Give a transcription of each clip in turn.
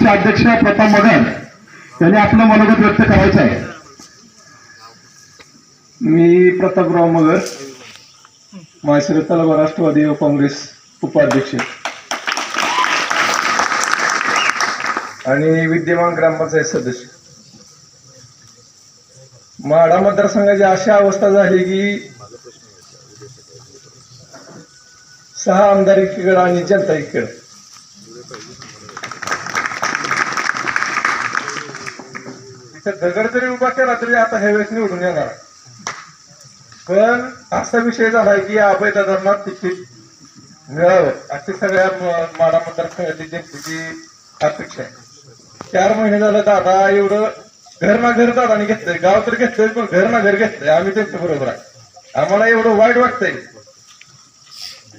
पक्ष अध्यक्ष प्रताप मगर यांनी आपलं मनोगत व्यक्त करायचं आहे. मी प्रतापराव मगर माळशिरस तालुका राष्ट्रवादी व काँग्रेस उपाध्यक्ष. आणि विद्यमान ग्रामपंचायत सदस्य. माढा मतदारसंघाची अशी अवस्था झाली की सहा आमदार एकीकडे आणि जनता एकीकडे तर दगड जरी उभा केला तरी आता ह्या वेळेस निवडून येणार पण असा विषय झालाय की अभय दादांना तिकीट मिळावं. अशी सगळ्या म- माडा मतदारसंघाची जनतेची अपेक्षा आहे. चार महिने झालं दादा एवढं घर ना घर दादाने घेतलंय. गाव तर घेतलंय पण घर ना घर घेतलंय. आम्ही त्यांच्या बरोबर आहे. आम्हाला एवढं वाईट वाटतंय.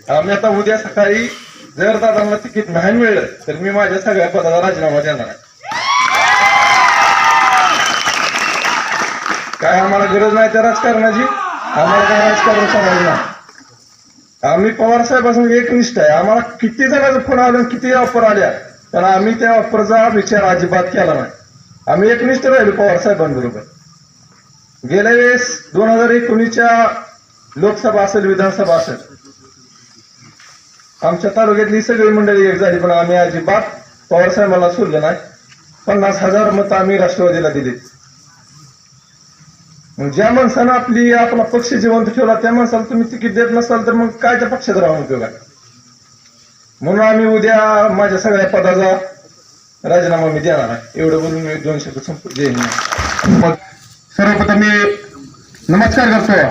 आम्ही आता उद्या सकाळी जर दादांना तिकीट नाही मिळलं तर मी माझ्या सगळ्या पदाचा राजीनामा देणार आहे. काय आम्हाला गरज नाही त्या राजकारणाची? आम्हाला काय राजकारण सांगायला नाही. आम्ही पवार साहेबांसंग एकनिष्ठ आहे. आम्हाला किती जणांचा फोन आला किती ऑफर आल्या पण आम्ही त्या ऑफरचा विचार अजिबात केला नाही. आम्ही एकनिष्ठ राहिलो पवार साहेबांबरोबर. गेल्या वेळेस दोन हजार एकोणीसच्या लोकसभा असेल विधानसभा असेल. आमच्या तालुक्यातली सगळी मंडळी एक झाली पण आम्ही अजिबात पवार साहेबांना सोडलं नाही. पन्नास हजार मतं आम्ही राष्ट्रवादीला दिली मग ज्या माणसानं आपली आपला पक्ष जिवंत ठेवला त्या माणसाला तुम्ही तिकीट देत नसाल तर मग काय त्या पक्षात राहून उपयोग आहे म्हणून आम्ही उद्या माझ्या सगळ्या पदाचा राजीनामा मी देणार आहे. एवढं बोलून मी दोन शब्द संपूर्ण जय मग सर्वप्रथम मी नमस्कार करतोय.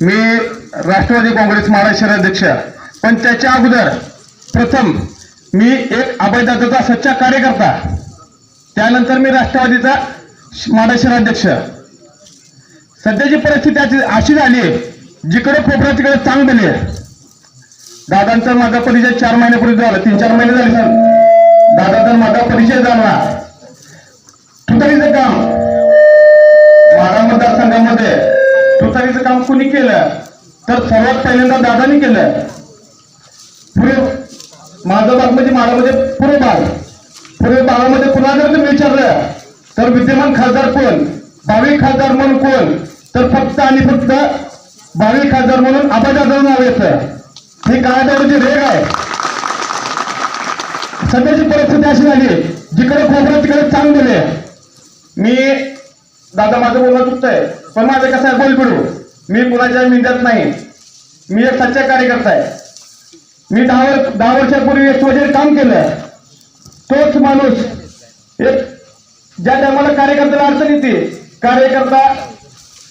मी राष्ट्रवादी काँग्रेस महाराष्ट्र अध्यक्ष. पण त्याच्या अगोदर प्रथम मी एक अभयदादाचा सच्चा कार्यकर्ता. त्यानंतर मी राष्ट्रवादीचा महाराष्ट्र अध्यक्ष. सध्याची परिस्थिती अशी- अशी झाली जिकडे कोपरा तिकडे चांग दिली दादांचा माझा परिचय चार महिन्यापूर्वी झाला तीन चार महिने झाले सर. दादाचा माझा परिचय झाला. तुतारीचं काम. माढा मतदारसंघामध्ये तुतारीचं काम कुणी केलं? तर सर्वात पहिल्यांदा दादानी केलं. पुढे माझा भाग म्हणजे माढामध्ये पूर्व भाग पूर्व भागामध्ये पुन्हा जर तुम्ही विचारलं तर विद्यमान खासदार कोण? भावी खासदार म्हणून कोण? तर फक्त आणि फक्त भावी खासदार म्हणून आबाजाचं नाव येतं हे काळाची रेग आहे. सध्याची परिस्थिती अशी झाली जिकडे खोबरं तिकडे चांग दिले मी दादा माझं बोलणं चुकतंय पण माझं कसं आहे बोल पडू मी कुणाच्या मिळत नाही. मी एक सच्चा कार्यकर्ता आहे. मी दहा वर्ष दहा वर्षापूर्वी एक वगैरे काम केलं तोच माणूस एक ज्या टायमाला कार्यकर्त्याला अडचण येते कार्यकर्ता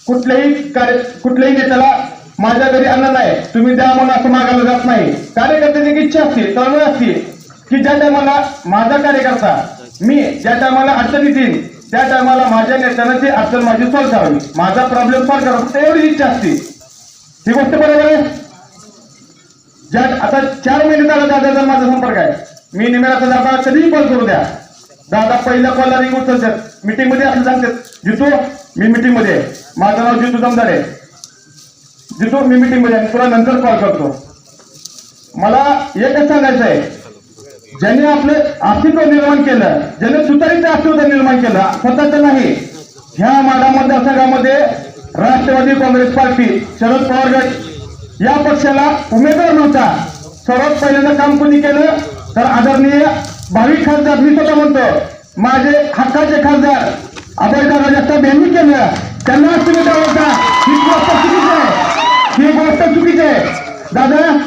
कुठल्याही कार्य कुठल्याही नेत्याला माझ्या घरी अन्न नाही तुम्ही द्या म्हणून असं मागायला जात नाही. कार्यकर्त्याची एक इच्छा असते तळमळ असते की ज्या टायमाला माझा कार्यकर्ता मी ज्या टायमाला अडचण देईन त्या टायमाला माझ्या नेत्यानं ती अडचण माझी सॉल्व्ह करावी. माझा प्रॉब्लेम सॉल्व्ह करावा तेवढी एवढी इच्छा असते. ही गोष्ट बरोबर आहे? ज्या आता चार महिने झाला दादाचा माझा संपर्क आहे. मी निमेराचा दादा कधीही कॉल करू द्या. दादा पहिल्या कॉलला रिंग उचलतात मीटिंगमध्ये असं सांगतात जितू मी मीटिंगमध्ये माझं नाव जितू जमदार आहे. जितू मी मीटिंगमध्ये तुला नंतर कॉल करतो. मला एकच सांगायचं आहे. ज्यांनी आपलं अस्तित्व निर्माण केलं ज्याने सुतारीचं अस्तित्व निर्माण केलं स्वतःचं नाही. ह्या माडा मतदारसंघामध्ये राष्ट्रवादी काँग्रेस पार्टी शरद पवार गट या पक्षाला उमेदवार नव्हता. सर्वात पहिल्यांदा काम कोणी केलं तर आदरणीय भावी खासदार मी स्वतः म्हणतो. माझे हक्काचे खासदार अभयदादा जगताप यांनी केलं. त्यांना तुम्ही होता ही गोष्ट चुकीची आहे. ही गोष्ट चुकीची आहे. दादा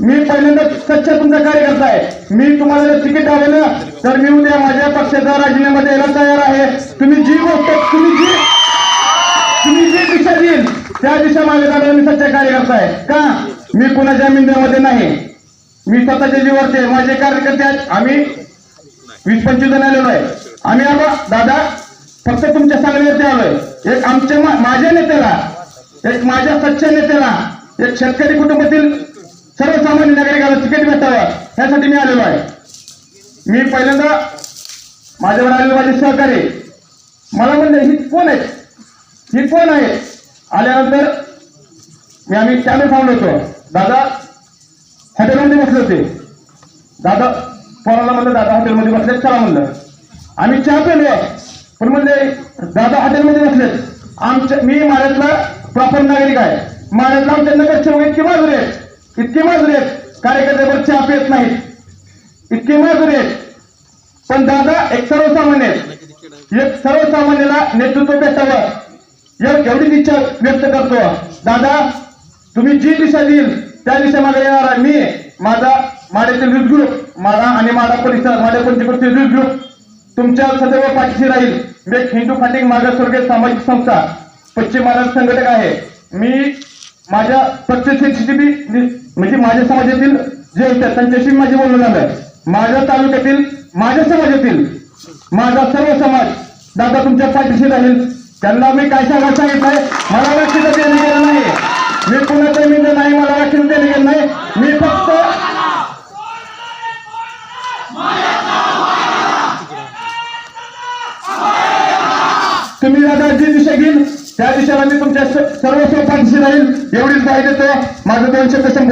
मी पहिल्यांदा सच्च तुमचा कार्यकर्ता आहे. मी तुम्हाला जर तिकीट आलेलं तर मी उद्या माझ्या पक्षाचा राजीनामा द्यायला तयार आहे. तुम्ही जी गोष्ट तुम्ही जी तुम्ही जी दिशा देईल त्या दिशा माझ्या दादा मी सच्चा कार्यकर्ता आहे. का? मी कुणाच्या मिंद्यामध्ये नाही. मी स्वतःच्या जीवावरती आहे. माझे कार्यकर्ते आहेत आम्ही वीस पंचवीस जण आलेलो आहे. आम्ही आता दादा फक्त तुमच्या सांगण्यावरती आलोय एक आमच्या मा- माझ्या नेत्याला एक माझ्या सच्च्या नेत्याला एक शेतकरी कुटुंबातील सर्वसामान्य नागरिकाला तिकीट भेटावं यासाठी मी आलेलो आहे. मी पहिल्यांदा माझ्यावर आलेले माझे सहकारी मला म्हणले ही कोण आहेत ही कोण आहे? आल्यानंतर मी आम्ही कॅमेरा थांबलो होतो. दादा हॉटेलमध्ये बसले होते. दादा पोराला म्हणलं दादा हॉटेलमध्ये बसले चला म्हणलं. आम्ही चहा पेलो. पण म्हणजे दादा हॉटेलमध्ये नसले आमच्या मी माड्यातला प्रॉपर नागरिक आहे. माड्यातला आमच्या नगरसेवक इतके माजुरी आहेत. इतके माजुरे आहेत. कार्यकर्त्यावर चाप येत नाहीत इतके माजुरी आहेत. पण दादा एक सर्वसामान्य आहेत. एक सर्वसामान्याला नेतृत्व भेटावं एव- एवढीच इच्छा व्यक्त करतो. दादा तुम्ही जी दिशा देईल त्या दिशा मागे येणार आहे. मी माझा माड्यातील यूथ ग्रुप माडा आणि माडा परिसर माड्या पंचकृती यूथ ग्रुप तुमच्या सदैव पाठीशी राहील. मी एक हिंदू फंडिंग मागासवर्गीय सामाजिक संस्था पश्चिम महाराष्ट्र संघटक आहे. मी माझ्या प्रत्येक म्हणजे माझ्या समाजातील जे होते त्यांच्याशी माझे बोलणं झालं माझ्या तालुक्यातील माझ्या समाजातील माझा सर्व समाज दादा तुमच्या पाठीशी राहील. त्यांना मी काय सांगायला सांगितलंय? मला राखीचं देणं गेलं नाही. मी कुणाचं मी नाही मला राखीचं देणं गेलं नाही. मी फक्त तुम्ही दादा जी दिशा घेईल त्या दिशेला मी तुमच्या स- सर्व पाठीशी राहील एवढीच ग्वाही देतो. माझं दोनशे